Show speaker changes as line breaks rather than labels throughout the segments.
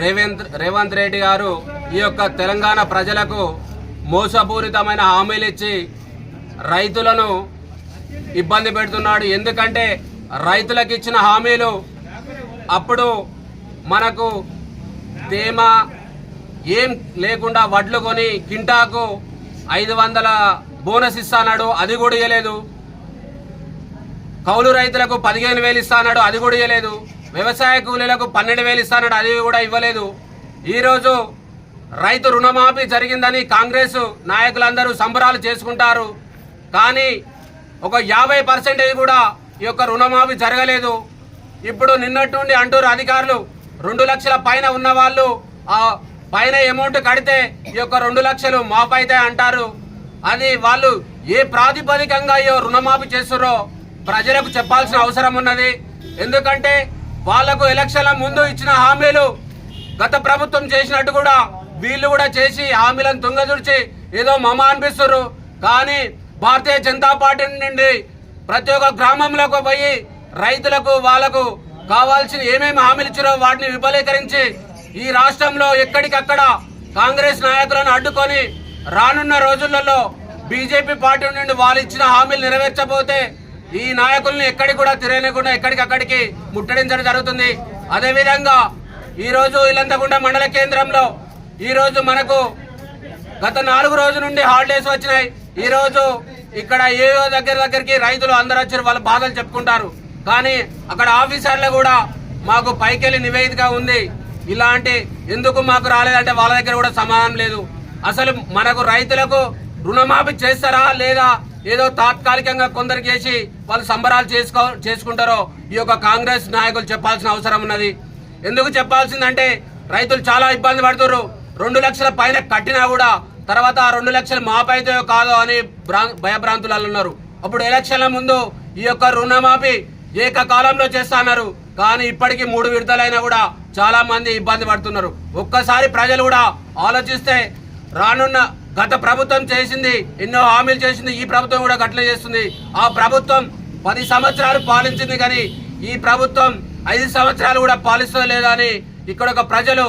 రేవంత్ రేవంత్ రెడ్డి గారు ఈ యొక్క తెలంగాణ ప్రజలకు మోసపూరితమైన హామీలు ఇచ్చి రైతులను ఇబ్బంది పెడుతున్నాడు. ఎందుకంటే రైతులకు ఇచ్చిన హామీలు అప్పుడు మనకు తేమ ఏం లేకుండా వడ్లు కొని కింటాకు ఐదు వందల బోనస్ ఇస్తానాడు అది కూడా ఇవ్వలేదు కౌలు రైతులకు పదిహేను వేలు ఇస్తానాడు అది కూడా ఇవ్వలేదు వ్యవసాయ కూలీలకు పన్నెండు వేలు ఇస్తానడు అది కూడా ఇవ్వలేదు. ఈరోజు రైతు రుణమాఫీ జరిగిందని కాంగ్రెస్ నాయకులందరూ సంబరాలు చేసుకుంటారు. కానీ ఒక యాభై పర్సెంటేజ్ కూడా ఈ యొక్క రుణమాఫీ జరగలేదు. ఇప్పుడు నిన్నటి అంటూరు అంటారు అధికారులు రెండు లక్షల పైన ఉన్న వాళ్ళు ఆ పైన అమౌంట్ కడితే ఈ యొక్క రెండు లక్షలు మాపైతే అంటారు. అది వాళ్ళు ఏ ప్రాతిపదికంగా ఈ రుణమాఫీ చేస్తారో ప్రజలకు చెప్పాల్సిన అవసరం ఉన్నది. ఎందుకంటే వాళ్ళకు ఎలక్షన్ల ముందు ఇచ్చిన హామీలు గత ప్రభుత్వం చేసినట్టు కూడా వీళ్ళు కూడా చేసి హామీలను తుంగదుర్చి ఏదో మమ అనిపిస్తారు కానీ భారతీయ జనతా పార్టీ నుండి ప్రతి ఒక్క గ్రామంలోకి పోయి రైతులకు వాళ్ళకు కావాల్సిన ఏమేమి హామీలు ఇచ్చారో వాటిని విఫలీకరించి ఈ రాష్ట్రంలో ఎక్కడికక్కడ కాంగ్రెస్ నాయకులను అడ్డుకొని రానున్న రోజులలో బీజేపీ పార్టీ నుండి వాళ్ళు ఇచ్చిన హామీలు నెరవేర్చబోతే ఈ నాయకుల్ని ఎక్కడికి కూడా తిరగలేకుండా ఎక్కడికక్కడికి ముట్టడించడం జరుగుతుంది. అదేవిధంగా ఈరోజు ఇల్లంతగుండ మండల కేంద్రంలో ఈరోజు మనకు గత నాలుగు రోజుల నుండి హాలిడేస్ వచ్చినాయి. ఈరోజు ఇక్కడ ఏవో దగ్గర దగ్గరికి రైతులు అందరూ వచ్చారు వాళ్ళ బాధలు చెప్పుకుంటారు. కానీ అక్కడ ఆఫీసర్లు కూడా మాకు పైకెళ్ళి నివేదిక ఉంది. ఇలాంటి ఎందుకు మాకు రాలేదంటే వాళ్ళ దగ్గర కూడా సమాధానం లేదు. అసలు మనకు రైతులకు రుణమాఫీ చేస్తారా లేదా ఏదో తాత్కాలికంగా కొందరు చేసి వాళ్ళు సంబరాలు చేసుకో చేసుకుంటారో ఈ యొక్క కాంగ్రెస్ నాయకులు చెప్పాల్సిన అవసరం ఉన్నది. ఎందుకు చెప్పాల్సిందంటే రైతులు చాలా ఇబ్బంది పడుతున్నారు రెండు లక్షల పైన కట్టినా కూడా తర్వాత ఆ రెండు లక్షలు మాపైతే కాదో అని భయభ్రాంతులు భయభ్రాంతులలో ఉన్నారు. అప్పుడు ఎలక్షన్ల ముందు ఈ యొక్క రుణమాఫీ ఏకకాలంలో చేస్తాన్నారు కానీ ఇప్పటికీ మూడు విడతలైనా కూడా చాలా మంది ఇబ్బంది పడుతున్నారు. ఒక్కసారి ప్రజలు కూడా ఆలోచిస్తే రానున్న గత ప్రభుత్వం చేసింది ఎన్నో హామీలు చేసింది ఈ ప్రభుత్వం కూడా గట్ల చేస్తుంది. ఆ ప్రభుత్వం పది సంవత్సరాలు పాలించింది కానీ ఈ ప్రభుత్వం ఐదు సంవత్సరాలు కూడా పాలిస్తుందో లేదా అని ఇక్కడ ఒక ప్రజలు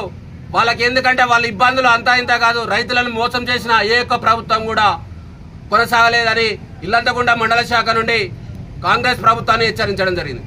వాళ్ళకి ఎందుకంటే వాళ్ళ ఇబ్బందులు అంతా ఇంత కాదు రైతులను మోసం చేసిన ఏ ఒక్క ప్రభుత్వం కూడా కొనసాగలేదని ఇల్లంతకుండా మండల శాఖ నుండి కాంగ్రెస్ ప్రభుత్వాన్ని హెచ్చరించడం జరిగింది.